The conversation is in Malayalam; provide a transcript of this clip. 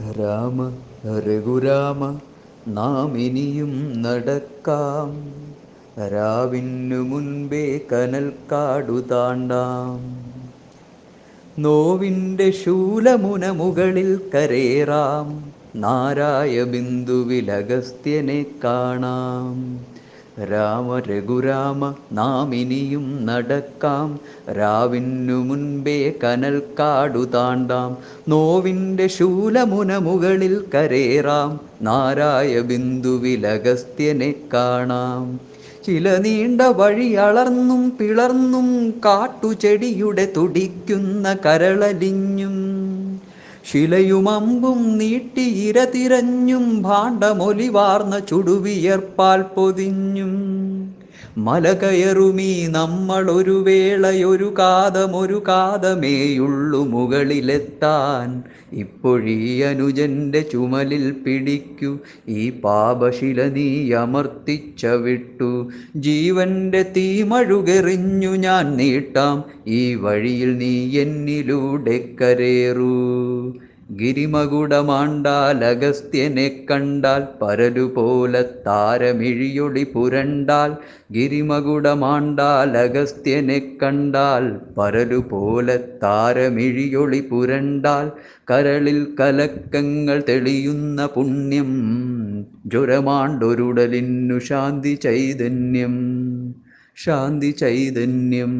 രാമ രഘുരാമ നാം ഇനിയും നടക്കാം. രാവിനു മുൻപേ കനൽ കാടു താണ്ടാം. നോവിന്റെ ശൂലമുന മുകളിൽ കരേറാം നാരായ ബിന്ദുവിലഗസ്ത്യനെ കാണാം. രാമ രഘുരാമ നാമിനിയും നടക്കാം. രാവിനു മുൻപേ കനൽ കാടു താണ്ടാം. നോവിന്റെ ശൂലമുന മുകളിൽ കരേറാം. നാരായ ബിന്ദുവിലഗസ്ത്യനെ കാണാം. ചില നീണ്ട വഴി അളർന്നും പിളർന്നും കാട്ടുചെടിയുടെ തുടിക്കുന്ന കരളലിഞ്ഞും ശിലയുമമ്പും നീട്ടി ഇര തിരഞ്ഞും ഭാണ്ഡമൊലിവാർന്ന ചുടുവിയർപ്പാൽ പൊതിഞ്ഞും. മല കയറുമീ നമ്മളൊരു വേളയൊരു കാതമൊരു കാതമേയുള്ളു മുകളിലെത്താൻ. ഇപ്പോഴീ അനുജന്റെ ചുമലിൽ പിടിക്കു ഈ പാപശില നീ അമർത്തിച്ച വിട്ടു ജീവന്റെ തീമഴുകെറിഞ്ഞു ഞാൻ നീട്ടാം ഈ വഴിയിൽ നീ എന്നിലൂടെ കരേറൂ. ഗിരിമകുടമാണ്ടാൽ അഗസ്ത്യനെ കണ്ടാൽ പരലുപോലെ താരമിഴിയൊളി പുരണ്ടാൽ ഗിരിമകുടമാണ്ടാലഗസ്ത്യനെ കണ്ടാൽ പരലുപോലെ താരമിഴിയൊളി പുരണ്ടാൽ കരളിൽ കലക്കങ്ങൾ തെളിയുന്ന പുണ്യം ജ്വരമാണ്ടൊരുടലിന്നു ശാന്തി ചൈതന്യം ശാന്തി ചൈതന്യം.